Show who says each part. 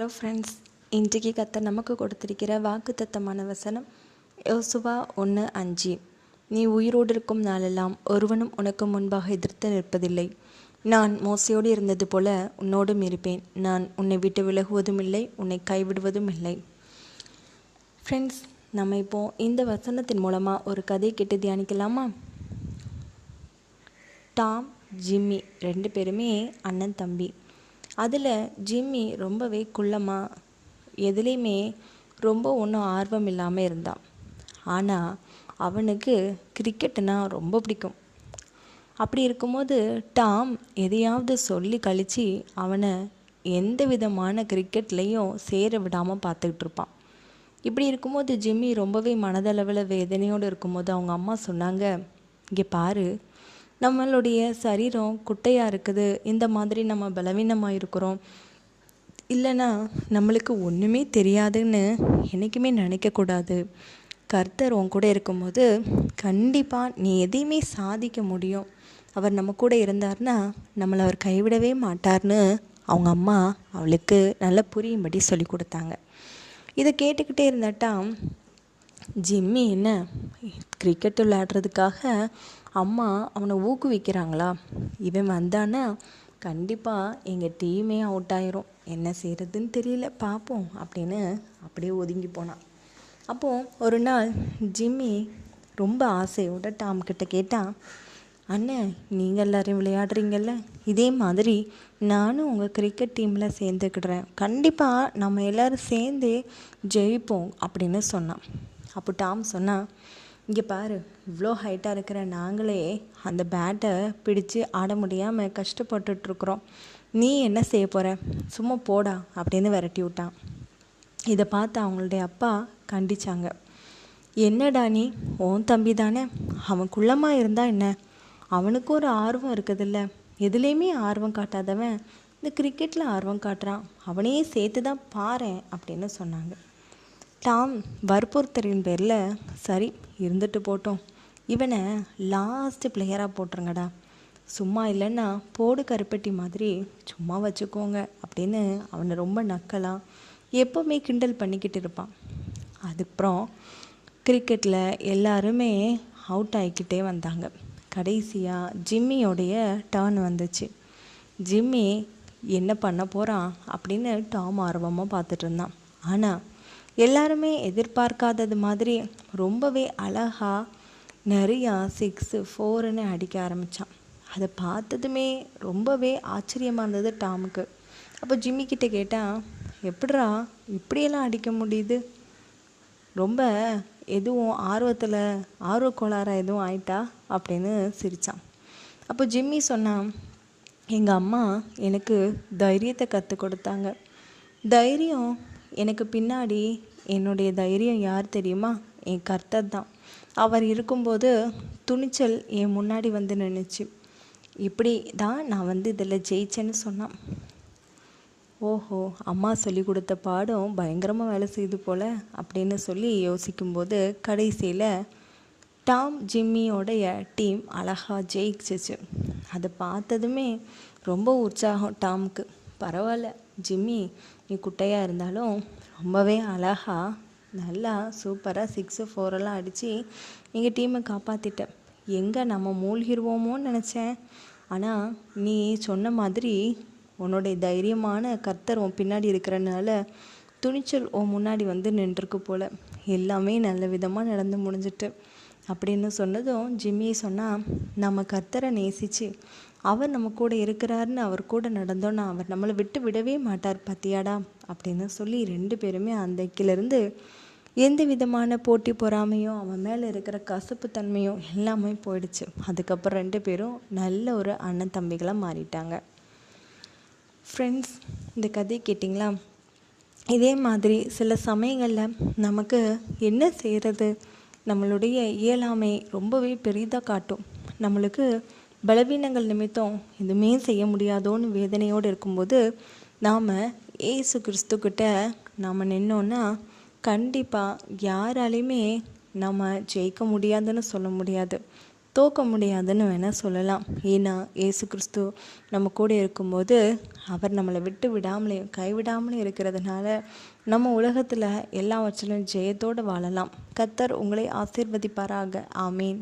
Speaker 1: Hello friends இன்றைக்கு கத்த நமக்கு கொடுத்திருக்கிற வாக்குத்தத்தமான வசனம் யோசுவா ஒன்று அஞ்சு. நீ உயிரோடு இருக்கும் நாளெல்லாம் ஒருவனும் உனக்கு முன்பாக எதிர்த்து நிற்பதில்லை. நான் மோசையோடு இருந்தது போல உன்னோடும் இருப்பேன். நான் உன்னை விட்டு விலகுவதும் இல்லை உன்னை கைவிடுவதும் இல்லை ஃப்ரெண்ட்ஸ் நம்ம இப்போ இந்த வசனத்தின் மூலமாக ஒரு கதையை கேட்டு தியானிக்கலாமா? டாம் ஜிம்மி ரெண்டு பேருமே அண்ணன் தம்பி. அதில் ஜிம்மி ரொம்பவே குள்ளமாக எதுலேயுமே ரொம்ப ஒன்றும் ஆர்வம் இல்லாமல் இருந்தான் ஆனால் அவனுக்கு கிரிக்கெட்டுனா ரொம்ப பிடிக்கும். அப்படி இருக்கும்போது டாம் எதையாவது சொல்லி கழித்து அவனை எந்த விதமான கிரிக்கெட்லேயும் சேர விடாமல் பார்த்துக்கிட்டு இருப்பான். இப்படி இருக்கும்போது ஜிம்மி ரொம்பவே மனதளவில் வேதனையோடு இருக்கும்போது அவங்க அம்மா சொன்னாங்க இங்கே பாரு நம்மளுடைய சரீரம் குட்டையாக இருக்குது இந்த மாதிரி நம்ம பலவீனமாக இருக்கிறோம். இல்லைன்னா நம்மளுக்கு ஒன்றுமே தெரியாதுன்னு என்றைக்குமே நினைக்கக்கூடாது கர்த்தர் உன் கூட இருக்கும்போது கண்டிப்பாக நீ எதையுமே சாதிக்க முடியும். அவர் நம்ம கூட இருந்தார்னா நம்மளை அவர் கைவிடவே மாட்டார்னு அவங்க அம்மா அவளுக்கு நல்லா புரியும்படி சொல்லி கொடுத்தாங்க. இதை கேட்டுக்கிட்டே இருந்தாட்டா ஜிம்மி என்ன? கிரிக்கெட் விளையாடுறதுக்காக அம்மா அவனை ஊக்குவிக்கிறாங்களா? இவன் வந்தான்னா கண்டிப்பாக எங்கள் டீமே அவுட் ஆயிரும். என்ன செய்கிறதுன்னு தெரியல பார்ப்போம் அப்படின்னு அப்படியே ஒதுங்கி போனான். அப்போது ஒரு நாள் ஜிம்மி ரொம்ப ஆசையோட டாம் கிட்ட கேட்டான் அண்ணன் நீங்கள் எல்லாரையும் விளையாடுறீங்கல்ல? இதே மாதிரி நானும் உங்கள் கிரிக்கெட் டீமில் சேர்ந்துக்கிடுறேன். கண்டிப்பாக நம்ம எல்லோரும் சேர்ந்தே ஜெயிப்போம் அப்படின்னு சொன்னான். அப்போ டாம் சொன்னால் இங்கே பாரு இவ்வளோ ஹைட்டாக இருக்கிற நாங்களே அந்த பேட்டை பிடிச்சு ஆட முடியாமல் கஷ்டப்பட்டுட்ருக்குறோம் நீ என்ன செய்ய போகிற சும்மா போடா அப்படின்னு விரட்டி விட்டான். இதை பார்த்து அவங்களுடைய அப்பா கண்டிச்சாங்க. என்னடா நீ? ஓன் தம்பி தானே? அவன் குள்ளமாக இருந்தால் என்ன? அவனுக்கு ஒரு ஆர்வம் இருக்குதுல்ல. எதுலேயுமே ஆர்வம் காட்டாதவன் இந்த கிரிக்கெட்டில் ஆர்வம் காட்டுறான். அவனையே சேர்த்து தான் பாரேன் அப்படின்னு சொன்னாங்க. டாம் வற்புறுத்தரின் பேரில் சரி இருந்துட்டு போட்டோம். இவனை லாஸ்ட் பிளேயராக போட்டுருங்கடா. சும்மா இல்லைன்னா போடு கருப்பட்டி மாதிரி சும்மா வச்சுக்கோங்க அப்படின்னு அவனை ரொம்ப நக்கலாக எப்போவுமே கிண்டல் பண்ணிக்கிட்டு இருப்பான். அதுக்கப்புறம் கிரிக்கெட்டில் எல்லாருமே அவுட் ஆகிக்கிட்டே வந்தாங்க. கடைசியாக ஜிம்மியோடைய டேர்ன் வந்துச்சு. ஜிம்மி என்ன பண்ண போகிறான் அப்படின்னு டாம் ஆர்வமாக பார்த்துட்டு இருந்தான். ஆனால் எல்லாருமே எதிர்பார்க்காதது மாதிரி ரொம்பவே அழகாக நிறையா சிக்ஸு ஃபோருன்னு அடிக்க ஆரம்பித்தான் அதை பார்த்ததுமே ரொம்பவே ஆச்சரியமாக இருந்தது டாமுக்கு. அப்போ ஜிம்மி கிட்டே கேட்டால் எப்படிரா இப்படியெல்லாம் அடிக்க முடியுது? ரொம்ப எதுவும் ஆர்வத்தில் ஆர்வ கோளாறாக எதுவும் ஆயிட்டா? அப்படின்னு சிரித்தான் அப்போ ஜிம்மி சொன்னான் எங்கள் அம்மா எனக்கு தைரியத்தை கற்றுக் கொடுத்தாங்க. தைரியம் எனக்கு பின்னாடி என்னுடைய தைரியம் யார் தெரியுமா? என் கர்த்தர் தான். அவர் இருக்கும்போது துணிச்சல் என் முன்னாடி வந்து நின்றுச்சு இப்படி தான் நான் வந்து இதில் ஜெயிச்சேன்னு சொன்னான். ஓஹோ அம்மா சொல்லி கொடுத்த பாடம் பயங்கரமாக வேலை செய்து போல அப்படின்னு சொல்லி யோசிக்கும்போது கடைசியில் டாம் ஜிம்மியோடைய டீம் அழகாக ஜெயிச்சிச்சு. அதை பார்த்ததுமே ரொம்ப உற்சாகம் டாமுக்கு. பரவாயில்ல. ஜிம்மி நீ குட்டையாக இருந்தாலும் ரொம்பவே அழகாக நல்லா சூப்பராக சிக்ஸு ஃபோரெல்லாம் அடித்து எங்கள் டீமை காப்பாற்றிட்டேன் எங்கே நம்ம மூழ்கிடுவோமோன்னு நினச்சேன். ஆனால் நீ சொன்ன மாதிரி உன்னுடைய தைரியமான கர்த்தர் உன் பின்னாடி இருக்கிறனால துணிச்சல் உன் முன்னாடி வந்து நின்றுருக்கு போல். எல்லாமே நல்ல விதமாக நடந்து முடிஞ்சிட்டு. அப்படின்னு சொன்னதும் ஜிம்மி சொன்னால் நம்ம கர்த்தரை நேசித்து அவர் நம்ம கூட இருக்கிறாருன்னு அவர் கூட நடந்தோன்னா அவர் நம்மளை விட்டு விடவே மாட்டார் பத்தியாடா? அப்படின்னு சொல்லி ரெண்டு பேருமே அந்த இக்கிலேருந்து எந்த விதமான போட்டி பொறாமையும் அவன் மேலே இருக்கிற கசப்பு தன்மையும் எல்லாமே போயிடுச்சு. அதுக்கப்புறம் ரெண்டு பேரும் நல்ல ஒரு அண்ணன் தம்பிகளாக மாறிட்டாங்க. ஃப்ரெண்ட்ஸ் இந்த கதையை கேட்டிங்களா? இதே மாதிரி சில சமயங்களில் நமக்கு என்ன செய்கிறது நம்மளுடைய இயலாமை ரொம்பவே பெரிதாக காட்டும். நம்மளுக்கு பலவீனங்கள் நிமித்தம் எதுவுமே செய்ய முடியாதோன்னு வேதனையோடு இருக்கும்போது நாம் ஏசு கிறிஸ்துக்கிட்ட நாம் நின்னோன்னா கண்டிப்பாக யாராலையுமே நம்ம ஜெயிக்க முடியாதுன்னு சொல்ல முடியாது. தோக்க முடியாதுன்னு வேணால் சொல்லலாம். ஏன்னா ஏசு கிறிஸ்து நம்ம கூட இருக்கும்போது அவர் நம்மளை விட்டு விடாமலையும் கைவிடாமலையும் இருக்கிறதுனால நம்ம உலகத்தில் எல்லாவற்றிலும் ஜெயத்தோடு வாழலாம். கத்தர் உங்களை ஆசீர்வதிப்பாராக. ஆமீன்.